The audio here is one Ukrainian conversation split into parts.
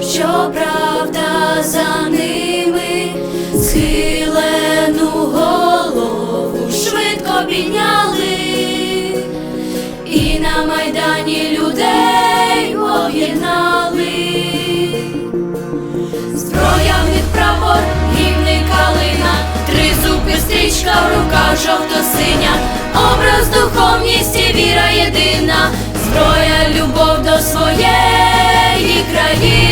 правда за ними, схилену голову швидко підняли, і на майдані людей об'єднали. Зброя в них прапор, гімни калина, тризубки стрічка в руках жовто-синя, образ духовність і віра єдина, зброя, любов до своєї країни.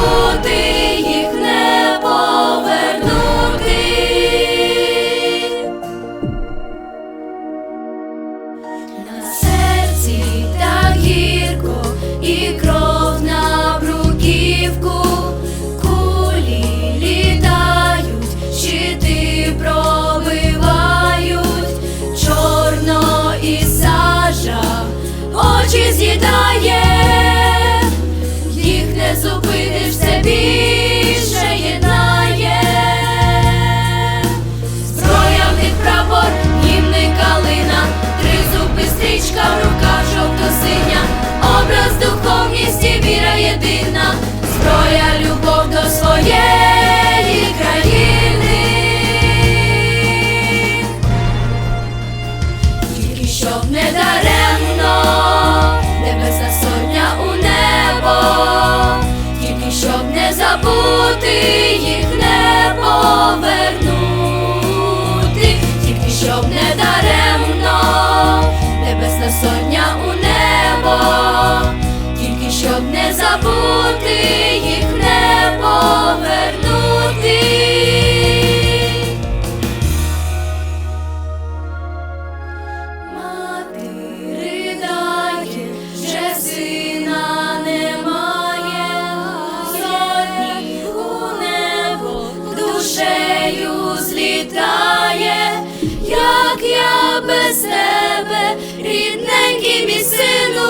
душею злітає, як я без тебе, рідненький мій сину,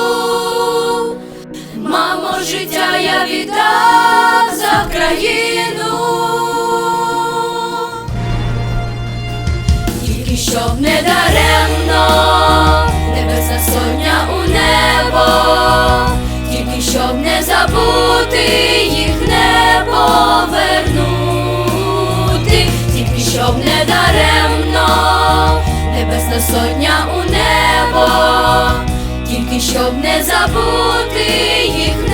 мамо, життя я віддав за країну. Тільки щоб не даремно, сотня у небо, тільки щоб не забути їх.